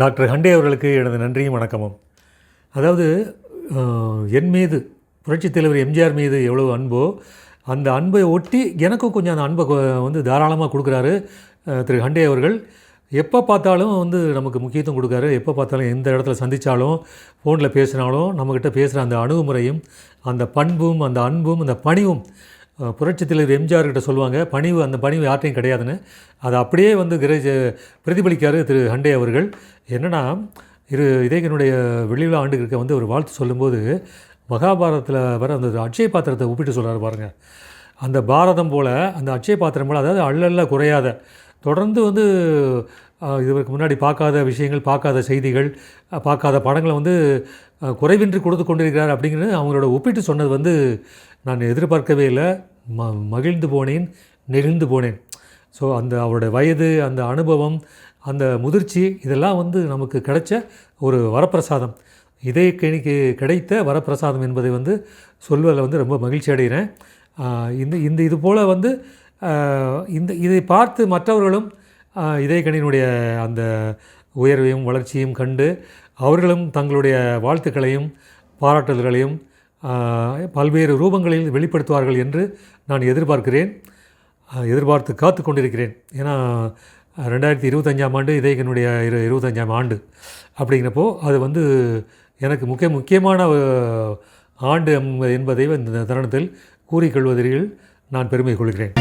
Doctor Hande அவர்களுக்கு எனது நன்றியும் வணக்கமும். அதாவது என் மீது புரட்சித் தலைவர் எம்ஜிஆர் மீது எவ்வளோ அன்போ அந்த அன்பை ஒட்டி எனக்கும் கொஞ்சம் அந்த அன்பை வந்து தாராளமாக கொடுக்குறாரு திரு ஹண்டே அவர்கள். எப்போ பார்த்தாலும் வந்து நமக்கு முக்கியத்துவம் கொடுக்காரு எப்போ பார்த்தாலும் எந்த இடத்துல சந்தித்தாலும் ஃபோனில் பேசினாலும் நம்மக்கிட்ட பேசுகிற அந்த அணுகுமுறையும் அந்த பண்பும் அந்த அன்பும் அந்த பணிவும் புரட்சி தலைவர் எம்ஜிஆர் கிட்ட சொல்லுவாங்க பணிவு அந்த பணிவு யார்ட்டையும் கிடையாதுன்னு. அதை அப்படியே வந்து கிரேஜ பிரதிபலிக்கார் திரு ஹண்டே அவர்கள். என்னென்னா இரு இதயனுடைய வெளிவிழா ஆண்டுக்கு இருக்க வந்து ஒரு வாழ்த்து சொல்லும்போது மகாபாரதத்தில் வர அந்த அட்சய பாத்திரத்தை ஒப்பிட்டு சொல்கிறார் பாருங்கள் அந்த பாரதம் போல் அந்த அட்சய பாத்திரம் போல் அதாவது அள்ளல்ல குறையாத தொடர்ந்து வந்து அஹ், முன்னாடி பார்க்காத விஷயங்கள் பார்க்காத செய்திகள் பார்க்காத படங்களை வந்து குறைவின்றி கொடுத்து கொண்டிருக்கிறார் அப்படிங்கிறது அவங்களோட ஒப்பிட்டு சொன்னது வந்து நான் எதிர்பார்க்கவே இல்லை. ம மகிழ்ந்து போனேன் நெகிழ்ந்து போனேன். ஸோ அந்த அவருடைய வயது அந்த அனுபவம் அந்த முதிர்ச்சி இதெல்லாம் வந்து நமக்கு கிடைச்ச ஒரு வரப்பிரசாதம். இதே கணிக்கு கிடைத்த வரப்பிரசாதம் என்பதை வந்து சொல்வதில் வந்து ரொம்ப மகிழ்ச்சி அடைகிறேன். இந்த இந்த இது போல் வந்து இந்த இதை பார்த்து மற்றவர்களும் ஆஹ் இதயக்கணியினுடைய அந்த உயர்வையும் வளர்ச்சியும் கண்டு அவர்களும் தங்களுடைய வாழ்த்துக்களையும் பாராட்டுதல்களையும் பல்வேறு ரூபங்களில் வெளிப்படுத்துவார்கள் என்று நான் எதிர்பார்க்கிறேன். எதிர்பார்த்து காத்து கொண்டிருக்கிறேன். ஏன்னா ரெண்டாயிரத்தி இருபத்தஞ்சாம் ஆண்டு இதயக்கனுடைய இரு இருபத்தஞ்சாம் ஆண்டு அப்படிங்கிறப்போ அது வந்து எனக்கு முக்கிய முக்கியமான ஆண்டு என்பதை இந்த தருணத்தில் கூறிக்கொள்வதில் நான் பெருமை கொள்கிறேன்